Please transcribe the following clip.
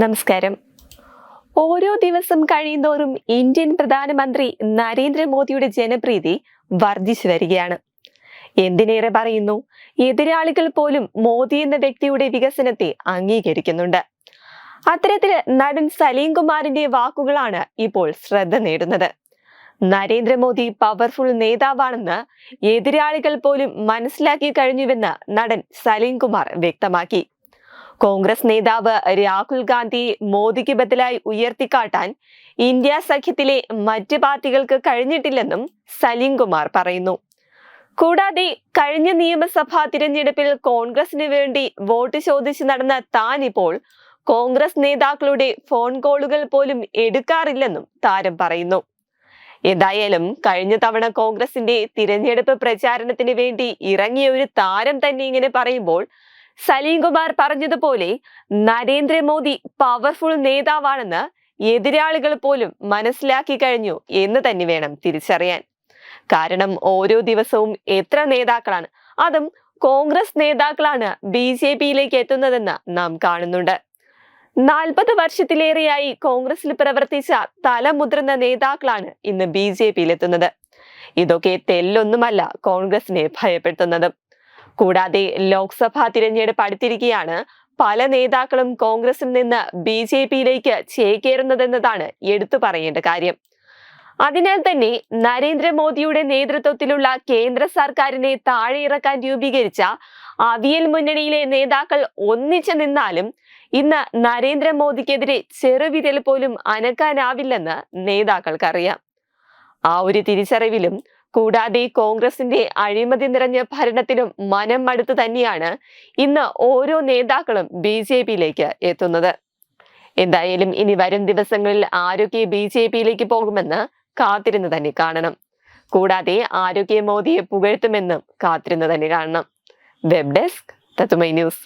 നമസ്കാരം. ഓരോ ദിവസം കഴിയുന്തോറും ഇന്ത്യൻ പ്രധാനമന്ത്രി നരേന്ദ്രമോദിയുടെ ജനപ്രീതി വർദ്ധിച്ചു വരികയാണ്. എന്തിനേറെ പറയുന്നു? എതിരാളികൾ പോലും മോദി എന്ന വ്യക്തിയുടെ വികസനത്തെ അംഗീകരിക്കുന്നുണ്ട്. അത്തരത്തിൽ നടൻ സലീം കുമാറിന്റെ വാക്കുകളാണ് ഇപ്പോൾ ശ്രദ്ധ നേടുന്നത്. നരേന്ദ്രമോദി പവർഫുൾ നേതാവാണെന്ന് എതിരാളികൾ പോലും മനസ്സിലാക്കി കഴിഞ്ഞുവെന്ന് നടൻ സലീം കുമാർ വ്യക്തമാക്കി. കോൺഗ്രസ് നേതാവ് രാഹുൽ ഗാന്ധി മോദിക്ക് ബദലായി ഉയർത്തിക്കാട്ടാൻ ഇന്ത്യ സഖ്യത്തിലെ മറ്റ് പാർട്ടികൾക്ക് കഴിഞ്ഞിട്ടില്ലെന്നും സലീം കുമാർ പറയുന്നു. കൂടാതെ കഴിഞ്ഞ നിയമസഭാ തിരഞ്ഞെടുപ്പിൽ കോൺഗ്രസിന് വേണ്ടി വോട്ട് ചോദിച്ചു നടന്ന താൻ ഇപ്പോൾ കോൺഗ്രസ് നേതാക്കളുടെ ഫോൺ കോളുകൾ പോലും എടുക്കാറില്ലെന്നും താരം പറയുന്നു. എന്തായാലും കഴിഞ്ഞ തവണ കോൺഗ്രസിന്റെ തിരഞ്ഞെടുപ്പ് പ്രചാരണത്തിന് വേണ്ടി ഇറങ്ങിയ ഒരു താരം തന്നെ ഇങ്ങനെ പറയുമ്പോൾ സലീം കുമാർ പറഞ്ഞതുപോലെ നരേന്ദ്രമോദി പവർഫുൾ നേതാവാണെന്ന് എതിരാളികൾ പോലും മനസ്സിലാക്കി കഴിഞ്ഞു എന്ന് തന്നെ വേണം തിരിച്ചറിയാൻ. കാരണം ഓരോ ദിവസവും എത്ര നേതാക്കളാണ് അതും കോൺഗ്രസ് നേതാക്കളാണ് ബി ജെ പിയിലേക്ക് എത്തുന്നതെന്ന് നാം കാണുന്നുണ്ട്. നാൽപ്പത് വർഷത്തിലേറെയായി കോൺഗ്രസിൽ പ്രവർത്തിച്ച തലമുതിർന്ന നേതാക്കളാണ് ഇന്ന് ബി ജെ പിയിലെത്തുന്നത്. ഇതൊക്കെ തെല്ലൊന്നുമല്ല കോൺഗ്രസിനെ ഭയപ്പെടുത്തുന്നത്. കൂടാതെ ലോക്സഭാ തിരഞ്ഞെടുപ്പ് അടുത്തിരിക്കെയാണ് പല നേതാക്കളും കോൺഗ്രസിൽ നിന്ന് ബി ജെ പിയിലേക്ക് ചേക്കേറുന്നതെന്നതാണ് എടുത്തു പറയേണ്ട കാര്യം. അതിനാൽ തന്നെ നരേന്ദ്രമോദിയുടെ നേതൃത്വത്തിലുള്ള കേന്ദ്ര സർക്കാരിനെ താഴെയിറക്കാൻ രൂപീകരിച്ച അവിയൽ മുന്നണിയിലെ നേതാക്കൾ ഒന്നിച്ചു നിന്നാലും ഇന്ന് നരേന്ദ്രമോദിക്കെതിരെ ചെറുവിരൽ പോലും അനക്കാനാവില്ലെന്ന് നേതാക്കൾക്കറിയാം. ആ ഒരു തിരിച്ചറിവിലും കൂടാതെ കോൺഗ്രസിന്റെ അഴിമതി നിറഞ്ഞ ഭരണത്തിനും മനം മടുത്തു തന്നെയാണ് ഇന്ന് ഓരോ നേതാക്കളും ബി ജെ പിയിലേക്ക് എത്തുന്നത്. എന്തായാലും ഇനി വരും ദിവസങ്ങളിൽ ആരൊക്കെ ബി ജെ പിയിലേക്ക് പോകുമെന്ന് കാത്തിരുന്ന് തന്നെ കാണണം. കൂടാതെ ആരോഗ്യ മോദിയെ പുകഴ്ത്തുമെന്നും കാത്തിരുന്ന് തന്നെ കാണണം. വെബ് ഡെസ്ക് തത്തുമൈ ന്യൂസ്.